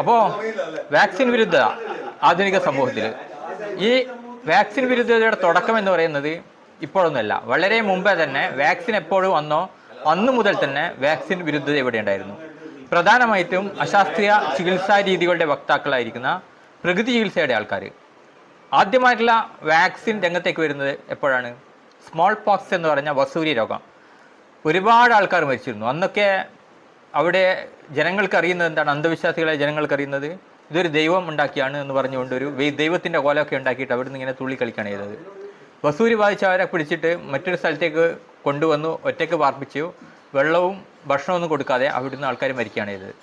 അപ്പോൾ വാക്സിൻ വിരുദ്ധ ആധുനിക സമൂഹത്തിൽ ഈ വാക്സിൻ വിരുദ്ധതയുടെ തുടക്കം എന്ന് പറയുന്നത് ഇപ്പോഴൊന്നുമല്ല. വളരെ മുമ്പേ തന്നെ വാക്സിൻ എപ്പോഴും വന്നോ അന്നു മുതൽ തന്നെ വാക്സിൻ വിരുദ്ധത ഇവിടെ ഉണ്ടായിരുന്നു. പ്രധാനമായിട്ടും അശാസ്ത്രീയ ചികിത്സാ രീതികളുടെ വക്താക്കളായിരിക്കുന്ന പ്രകൃതി ചികിത്സയുടെ ആൾക്കാർ ആദ്യമായിട്ടുള്ള വാക്സിൻ രംഗത്തേക്ക് വരുന്നത് എപ്പോഴാണ്? സ്മോൾ പോക്സ് എന്ന് പറഞ്ഞ വസൂരി രോഗം. ഒരുപാട് ആൾക്കാർ മരിച്ചിരുന്നു. അന്നൊക്കെ അവിടെ ജനങ്ങൾക്ക് അറിയുന്നത് എന്താണ്? അന്ധവിശ്വാസികളെ ജനങ്ങൾക്ക് അറിയുന്നത് ഇതൊരു ദൈവം ഉണ്ടാക്കിയാണ് എന്ന് പറഞ്ഞുകൊണ്ട് ഒരു ദൈവത്തിന്റെ കോലമൊക്കെ ഉണ്ടാക്കിയിട്ട് അവിടുന്ന് ഇങ്ങനെ തുള്ളി കളിക്കുകയാണ് ചെയ്തത്. വസൂരി ബാധിച്ചവരെ പിടിച്ചിട്ട് മറ്റൊരു സ്ഥലത്തേക്ക് കൊണ്ടുവന്നു ഒറ്റയ്ക്ക് പാർപ്പിച്ചു. വെള്ളവും ഭക്ഷണമൊന്നും കൊടുക്കാതെ അവിടുന്ന് ആൾക്കാർ മരിക്കുകയാണ് ചെയ്തത്.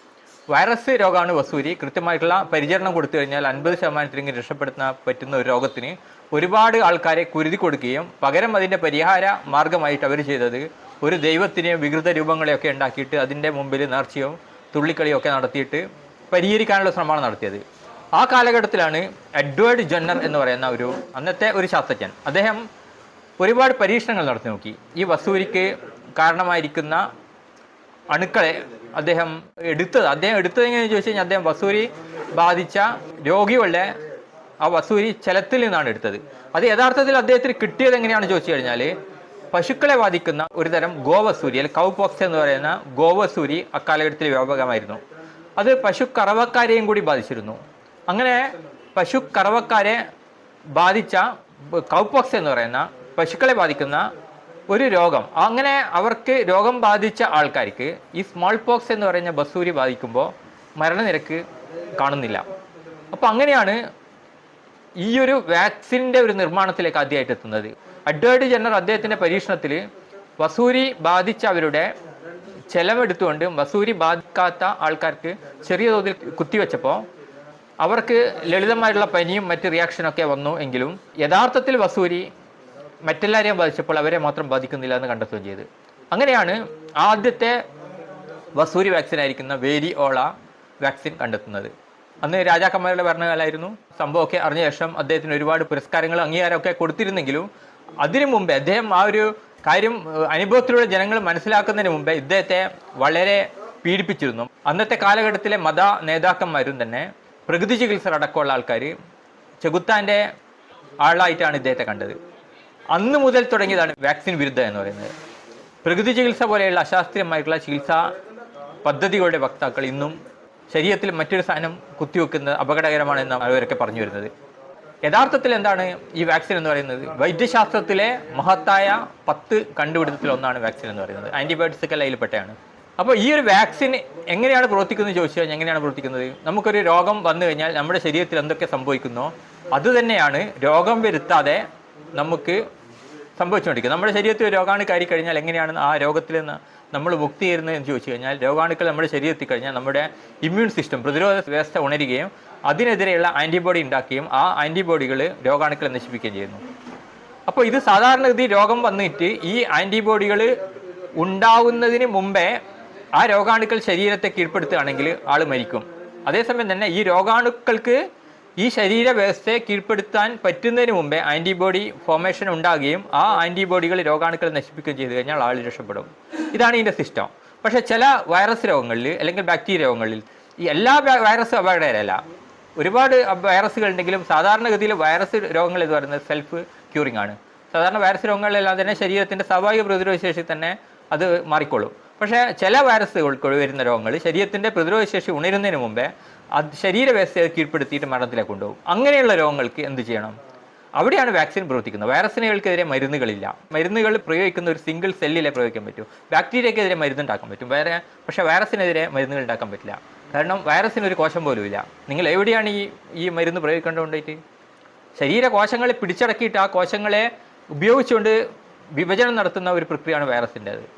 വൈറസ് രോഗമാണ് വസൂരി. കൃത്യമായിട്ടുള്ള പരിചരണം കൊടുത്തു കഴിഞ്ഞാൽ അൻപത് ശതമാനത്തിലെങ്കിലും രക്ഷപ്പെടുത്താൻ പറ്റുന്ന ഒരു രോഗത്തിന് ഒരുപാട് ആൾക്കാരെ കുരുതി കൊടുക്കുകയും പകരം അതിന്റെ പരിഹാര മാർഗമായിട്ട് അവർ ചെയ്തത് ഒരു ദൈവത്തിനെ വികൃത രൂപങ്ങളെയൊക്കെ ഉണ്ടാക്കിയിട്ട് അതിന്റെ മുമ്പിൽ നേർച്ചയും തുള്ളിക്കളിയൊക്കെ നടത്തിയിട്ട് പരിഹരിക്കാനുള്ള ശ്രമമാണ് നടത്തിയത്. ആ കാലഘട്ടത്തിലാണ് എഡ്വേർഡ് ജൊന്നർ എന്ന് പറയുന്ന ഒരു അന്നത്തെ ഒരു ശാസ്ത്രജ്ഞൻ. അദ്ദേഹം ഒരുപാട് പരീക്ഷണങ്ങൾ നടത്തി നോക്കി. ഈ വസൂരിക്ക് കാരണമായിരിക്കുന്ന അണുക്കളെ അദ്ദേഹം എടുത്തത്. അദ്ദേഹം എടുത്തത് എങ്ങനെയെന്ന് ചോദിച്ചു കഴിഞ്ഞാൽ അദ്ദേഹം വസൂരി ബാധിച്ച രോഗികളുടെ ആ വസൂരി ചലത്തിൽ നിന്നാണ് എടുത്തത്. അത് യഥാർത്ഥത്തിൽ അദ്ദേഹത്തിന് കിട്ടിയത് എങ്ങനെയാണെന്ന് ചോദിച്ചു കഴിഞ്ഞാൽ പശുക്കളെ ബാധിക്കുന്ന ഒരു തരം ഗോവസൂരി അല്ലെങ്കിൽ കൗ പോക്സ് എന്ന് പറയുന്ന ഗോവസൂരി അക്കാലഘട്ടത്തിൽ വ്യാപകമായിരുന്നു. അത് പശു കറവക്കാരെയും കൂടി ബാധിച്ചിരുന്നു. അങ്ങനെ പശു കറവക്കാരെ ബാധിച്ച കൗപോക്സ് എന്ന് പറയുന്ന പശുക്കളെ ബാധിക്കുന്ന ഒരു രോഗം അങ്ങനെ അവർക്ക് രോഗം ബാധിച്ച ആൾക്കാർക്ക് ഈ സ്മോൾ പോക്സ് എന്ന് പറയുന്ന ബസൂരി ബാധിക്കുമ്പോൾ മരണനിരക്ക് കാണുന്നില്ല. അപ്പോൾ അങ്ങനെയാണ് ഈ ഒരു വാക്സിന്റെ ഒരു നിർമ്മാണത്തിലേക്ക് ആദ്യമായിട്ട് എത്തുന്നത്. അഡ്വേർഡ് ജനറൽ അദ്ദേഹത്തിന്റെ പരീക്ഷണത്തിൽ വസൂരി ബാധിച്ചവരുടെ ചെലവെടുത്തുകൊണ്ട് വസൂരി ബാധിക്കാത്ത ആൾക്കാർക്ക് ചെറിയ തോതിൽ കുത്തിവെച്ചപ്പോൾ അവർക്ക് ലളിതമായിട്ടുള്ള പനിയും മറ്റ് റിയാക്ഷനൊക്കെ വന്നു എങ്കിലും യഥാർത്ഥത്തിൽ വസൂരി മറ്റെല്ലാവരെയും ബാധിച്ചപ്പോൾ അവരെ മാത്രം ബാധിക്കുന്നില്ല എന്ന് കണ്ടെത്തുകയും ചെയ്തു. അങ്ങനെയാണ് ആദ്യത്തെ വസൂരി വാക്സിൻ ആയിരിക്കുന്ന വേരി ഓള വാക്സിൻ കണ്ടെത്തുന്നത്. അന്ന് രാജാക്കന്മാരുടെ ഭരണകാലമായിരുന്നു. സംഭവമൊക്കെ അറിഞ്ഞ ശേഷം അദ്ദേഹത്തിന് ഒരുപാട് പുരസ്കാരങ്ങൾ അംഗീകാരമൊക്കെ കൊടുത്തിരുന്നെങ്കിലും അതിനു മുമ്പേ അദ്ദേഹം ആ ഒരു കാര്യം അനുഭവത്തിലൂടെ ജനങ്ങൾ മനസ്സിലാക്കുന്നതിന് മുമ്പേ ഇദ്ദേഹത്തെ വളരെ പീഡിപ്പിച്ചിരുന്നു. അന്നത്തെ കാലഘട്ടത്തിലെ മത നേതാക്കന്മാരും തന്നെ പ്രകൃതി ചികിത്സ അടക്കമുള്ള ആൾക്കാർ ചെകുത്താന്റെ ആളായിട്ടാണ് ഇദ്ദേഹത്തെ കണ്ടത്. അന്ന് മുതൽ തുടങ്ങിയതാണ് വാക്സിൻ വിരുദ്ധ എന്ന് പറയുന്നത്. പ്രകൃതി ചികിത്സ പോലെയുള്ള അശാസ്ത്രീയമായിട്ടുള്ള ചികിത്സാ പദ്ധതികളുടെ വക്താക്കൾ ഇന്നും ശരീരത്തിൽ മറ്റൊരു സാധനം കുത്തിവെക്കുന്നത് അപകടകരമാണെന്ന് അവരൊക്കെ പറഞ്ഞു വരുന്നത്. യഥാർത്ഥത്തിൽ എന്താണ് ഈ വാക്സിൻ എന്ന് പറയുന്നത്? വൈദ്യശാസ്ത്രത്തിലെ മഹത്തായ പത്ത് കണ്ടുപിടുത്തത്തിൽ ഒന്നാണ് വാക്സിൻ എന്ന് പറയുന്നത്. ആന്റിബയോട്ടിക്സ് ഒക്കെ അതിൽപ്പെട്ടയാണ് അപ്പോൾ ഈ ഒരു വാക്സിൻ എങ്ങനെയാണ് പ്രവർത്തിക്കുന്നത് ചോദിച്ചു കഴിഞ്ഞാൽ എങ്ങനെയാണ് പ്രവർത്തിക്കുന്നത്? നമുക്കൊരു രോഗം വന്നു കഴിഞ്ഞാൽ നമ്മുടെ ശരീരത്തിൽ എന്തൊക്കെ സംഭവിക്കുന്നോ? അതുതന്നെയാണ് രോഗം വരുത്താതെ നമുക്ക് സംഭവിച്ചുകൊണ്ടിരിക്കുന്നത് നമ്മുടെ ശരീരത്തിൽ രോഗാണു കയറി കഴിഞ്ഞാൽ എങ്ങനെയാണ് ആ രോഗത്തിൽ നിന്ന് നമ്മൾ മുക്തി എന്ന് ചോദിച്ചു കഴിഞ്ഞാൽ രോഗാണുക്കൾ നമ്മുടെ ശരീരത്തിൽ കഴിഞ്ഞാൽ നമ്മുടെ ഇമ്മ്യൂൺ സിസ്റ്റം പ്രതിരോധ വ്യവസ്ഥ ഉണരുകയും അതിനെതിരെയുള്ള ആന്റിബോഡി ഉണ്ടാക്കുകയും ആ ആന്റിബോഡികൾ രോഗാണുക്കളെ നശിപ്പിക്കുകയും ചെയ്യുന്നു. അപ്പോൾ ഇത് സാധാരണഗതി രോഗം വന്നിട്ട് ഈ ആന്റിബോഡികൾ ഉണ്ടാവുന്നതിന് മുമ്പേ ആ രോഗാണുക്കൾ ശരീരത്തെ കീഴ്പ്പെടുത്തുകയാണെങ്കിൽ ആൾ മരിക്കും. അതേസമയം തന്നെ ഈ രോഗാണുക്കൾക്ക് ഈ ശരീര വ്യവസ്ഥയെ കീഴ്പ്പെടുത്താൻ പറ്റുന്നതിന് മുമ്പേ ആന്റിബോഡി ഫോർമേഷൻ ഉണ്ടാകുകയും ആ ആന്റിബോഡികൾ രോഗാണുക്കളെ നശിപ്പിക്കുകയും ചെയ്തു കഴിഞ്ഞാൽ ആൾ രക്ഷപ്പെടും. ഇതാണ് ഇതിന്റെ സിസ്റ്റം. പക്ഷേ ചില വൈറസ് രോഗങ്ങളിൽ അല്ലെങ്കിൽ ബാക്ടീരിയ രോഗങ്ങളിൽ ഈ എല്ലാ വൈറസും അപകടകരമല്ല ഒരുപാട് വൈറസുകൾ ഉണ്ടെങ്കിലും സാധാരണഗതിയിൽ വൈറസ് രോഗങ്ങൾ എന്ന് പറയുന്നത് സെൽഫ് ക്യൂറിംഗ് ആണ്. സാധാരണ വൈറസ് രോഗങ്ങളെല്ലാം തന്നെ ശരീരത്തിന്റെ സ്വാഭാവിക പ്രതിരോധ ശേഷി തന്നെ അത് മാറിക്കോളും. പക്ഷേ ചില വൈറസുകൾക്ക് വരുന്ന രോഗങ്ങൾ ശരീരത്തിന്റെ പ്രതിരോധ ശേഷി ഉണരുന്നതിന് മുമ്പേ അത് ശരീരവ്യവസ്ഥയെ കീഴ്പ്പെടുത്തിയിട്ട് മരണത്തിലേക്ക് കൊണ്ടുപോകും. അങ്ങനെയുള്ള രോഗങ്ങൾക്ക് എന്ത് ചെയ്യണം? അവിടെയാണ് വാക്സിൻ പ്രവർത്തിക്കുന്നത്. വൈറസിനുകൾക്കെതിരെ മരുന്നുകളില്ല. മരുന്നുകൾ പ്രയോഗിക്കുന്ന ഒരു സിംഗിൾ സെല്ലിലെ പ്രയോഗിക്കാൻ പറ്റും. ബാക്ടീരിയക്കെതിരെ മരുന്നുണ്ടാക്കാൻ പറ്റും. വേറെ പക്ഷേ വൈറസിനെതിരെ മരുന്നുകൾ ഉണ്ടാക്കാൻ പറ്റില്ല. കാരണം വൈറസിന് ഒരു കോശം പോലും ഇല്ല. നിങ്ങൾ എവിടെയാണ് ഈ ഈ മരുന്ന് പ്രയോഗിക്കേണ്ടതുകൊണ്ടേ ശരീര കോശങ്ങളെ പിടിച്ചടക്കിയിട്ട് ആ കോശങ്ങളെ ഉപയോഗിച്ചുകൊണ്ട് വിഭജനം നടത്തുന്ന ഒരു പ്രക്രിയയാണ് വൈറസിന്റെത്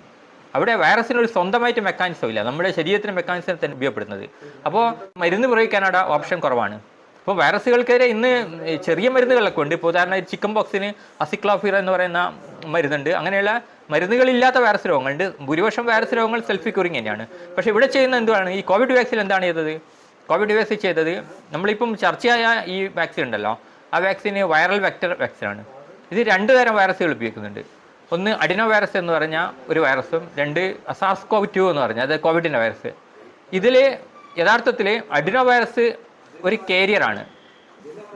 അവിടെ വൈറസിന് ഒരു സ്വന്തമായിട്ട് മെക്കാനിസം ഇല്ല. നമ്മുടെ ശരീരത്തിന് മെക്കാനിസം തന്നെ ഉപയോഗപ്പെടുന്നത് അപ്പോൾ മരുന്ന് പ്രയോഗിക്കാനുള്ള ഓപ്ഷൻ കുറവാണ്. അപ്പോൾ വൈറസുകൾക്കെതിരെ ഇന്ന് ചെറിയ മരുന്നുകളൊക്കെ ഉണ്ട്. ഇപ്പോൾ ഉദാഹരണം ചിക്കൻ ബോക്സിന് അസിക്ലോഫിർ എന്ന് പറയുന്ന മരുന്നുണ്ട്. അങ്ങനെയുള്ള മരുന്നുകളില്ലാത്ത വൈറസ് രോഗങ്ങളുണ്ട്. ഭൂരിപക്ഷം വൈറസ് രോഗങ്ങൾ സെൽഫി ക്യൂറിങ് തന്നെയാണ്. പക്ഷേ ഇവിടെ ചെയ്യുന്ന എന്താണ് ഈ കോവിഡ് വാക്സിൻ എന്താണ് ചെയ്തത്? കോവിഡ് വാക്സിൻ ചെയ്തത് നമ്മളിപ്പം ചർച്ചയായ ഈ വാക്സിൻ ഉണ്ടല്ലോ. ആ വാക്സിന് വൈറൽ വെക്ടർ വാക്സിനാണ് ഇത് രണ്ട് തരം വൈറസുകൾ ഉപയോഗിക്കുന്നുണ്ട്. ഒന്ന് അഡിനോ വൈറസ് എന്ന് പറഞ്ഞ ഒരു വൈറസും രണ്ട് അസാസ് കോവ് ടു എന്ന് പറഞ്ഞാൽ അത് കോവിഡിന്റെ വൈറസ്. ഇതിൽ യഥാർത്ഥത്തിൽ അഡിനോ വൈറസ് ഒരു കാരിയറാണ്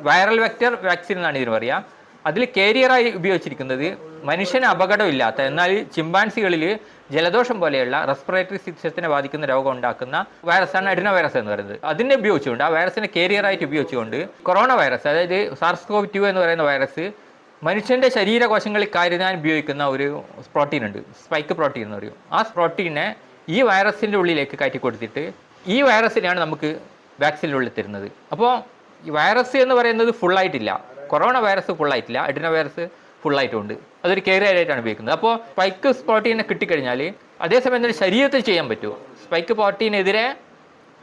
വൈറൽ വെക്റ്റർ വാക്സിൻ എന്നാണ് ഇതിന് പറയുക അതിൽ കാരിയറായി ഉപയോഗിച്ചിരിക്കുന്നത് മനുഷ്യന് അപകടമില്ലാത്ത എന്നാൽ ചിമ്പാൻസികളിൽ ജലദോഷം പോലെയുള്ള റെസ്പിറേറ്ററി സിസ്റ്റത്തിനെ ബാധിക്കുന്ന രോഗം ഉണ്ടാക്കുന്ന വൈറസാണ് അഡിനോ വൈറസ് എന്ന് പറയുന്നത്. അതിനെ ഉപയോഗിച്ചുകൊണ്ട് ആ വൈറസിനെ കാരിയറായിട്ട് ഉപയോഗിച്ചുകൊണ്ട് കൊറോണ വൈറസ് അതായത് സാർസ് കോവ് ടു എന്ന് പറയുന്ന വൈറസ് മനുഷ്യന്റെ ശരീരകോശങ്ങളിൽ കരുതാൻ ഉപയോഗിക്കുന്ന ഒരു പ്രോട്ടീൻ ഉണ്ട്. സ്പൈക്ക് പ്രോട്ടീൻ എന്ന് പറയും. ആ പ്രോട്ടീനെ ഈ വൈറസിന്റെ ഉള്ളിലേക്ക് കയറ്റി കൊടുത്തിട്ട് ഈ വൈറസിനെയാണ് നമുക്ക് വാക്സിന്റെ ഉള്ളിൽ തരുന്നത്. അപ്പോൾ ഈ വൈറസ് എന്ന് പറയുന്നത് ഫുള്ളായിട്ടില്ല കൊറോണ വൈറസ് ഫുള്ളായിട്ടില്ല അഡിന വൈറസ് ഫുള്ളായിട്ടുണ്ട് അതൊരു കെയർ ആയിട്ടാണ് ഉപയോഗിക്കുന്നത്. അപ്പോൾ സ്പൈക്ക് പ്രോട്ടീനെ കിട്ടിക്കഴിഞ്ഞാൽ അതേസമയം തന്നെ ശരീരത്തിൽ ചെയ്യാൻ പറ്റുമോ സ്പൈക്ക് പ്രോട്ടീനെതിരെ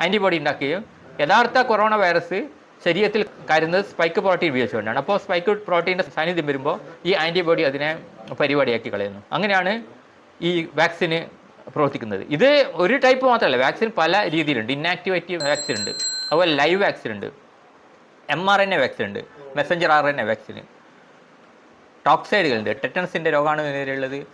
ആന്റിബോഡി ഉണ്ടാക്കുകയും യഥാർത്ഥ കൊറോണ വൈറസ് ശരീരത്തിൽ കരുന്നത് സ്പൈക്ക് പ്രോട്ടീൻ ഉപയോഗിച്ചുകൊണ്ടാണ് അപ്പോൾ സ്പൈക്ക് പ്രോട്ടീന്റെ സാന്നിധ്യം വരുമ്പോൾ ഈ ആന്റിബോഡി അതിനെ പരിപാടിയാക്കി കളയുന്നു. അങ്ങനെയാണ് ഈ വാക്സിന് പ്രവർത്തിക്കുന്നത്. ഇത് ഒരു ടൈപ്പ് മാത്രമല്ല. വാക്സിൻ പല രീതിയിലുണ്ട്. ഇന്നാക്ടിവേറ്റീവ് വാക്സിൻ ഉണ്ട്. അതുപോലെ ലൈവ് വാക്സിൻ ഉണ്ട്. M R N A vaccine ഉണ്ട്. Messenger R N A vaccine ടോക്സൈഡുകളുണ്ട് ടെറ്റനസിന്റെ രോഗാണുവിനെതിരെയുള്ളത്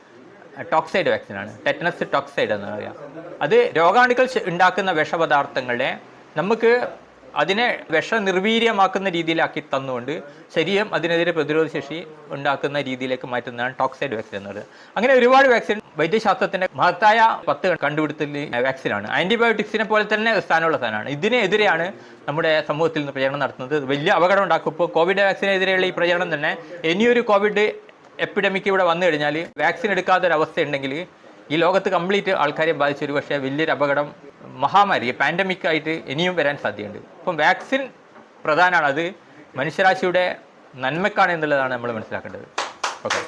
ടോക്സൈഡ് വാക്സിനാണ് ടെറ്റനസ് ടോക്സൈഡ് എന്ന് പറയാം. അത് രോഗാണുക്കൾ ഉണ്ടാക്കുന്ന വിഷപദാർത്ഥങ്ങളെ നമുക്ക് അതിനെ വിഷനിർവീര്യമാക്കുന്ന രീതിയിലാക്കി തന്നുകൊണ്ട് ശരീരം അതിനെതിരെ പ്രതിരോധ ശേഷി ഉണ്ടാക്കുന്ന രീതിയിലേക്ക് മാറ്റുന്നതാണ് ടോക്സൈഡ് വാക്സിൻ എന്ന് പറയുന്നത് അങ്ങനെ ഒരുപാട് വാക്സിൻ വൈദ്യശാസ്ത്രത്തിന്റെ മഹത്തായ പത്ത് കണ്ടുപിടുത്തൽ വാക്സിനാണ്. ആന്റിബയോട്ടിക്സിനെ പോലെ തന്നെ സ്ഥാനമുള്ള സാധനമാണ്. ഇതിനെതിരെയാണ് നമ്മുടെ സമൂഹത്തിൽ നിന്ന് പ്രചരണം നടത്തുന്നത്. വലിയ അപകടം ഉണ്ടാക്കും. ഇപ്പോൾ കോവിഡ് വാക്സിനെതിരെയുള്ള ഈ പ്രചരണം തന്നെ ഇനിയൊരു കോവിഡ് എപ്പിഡമിക് ഇവിടെ വന്നു കഴിഞ്ഞാൽ വാക്സിൻ അവസ്ഥ ഉണ്ടെങ്കിൽ ഈ ലോകത്ത് കംപ്ലീറ്റ് ആൾക്കാരെ ബാധിച്ച ഒരു പക്ഷേ വലിയൊരു അപകടം മഹാമാരി പാൻഡമിക് ആയിട്ട് ഇനിയും വരാൻ സാധ്യതയുണ്ട്. അപ്പം വാക്സിൻ പ്രധാനമാണ് അത് മനുഷ്യരാശിയുടെ നന്മക്കാണ് എന്നുള്ളതാണ് നമ്മൾ മനസ്സിലാക്കേണ്ടത്. ഓക്കെ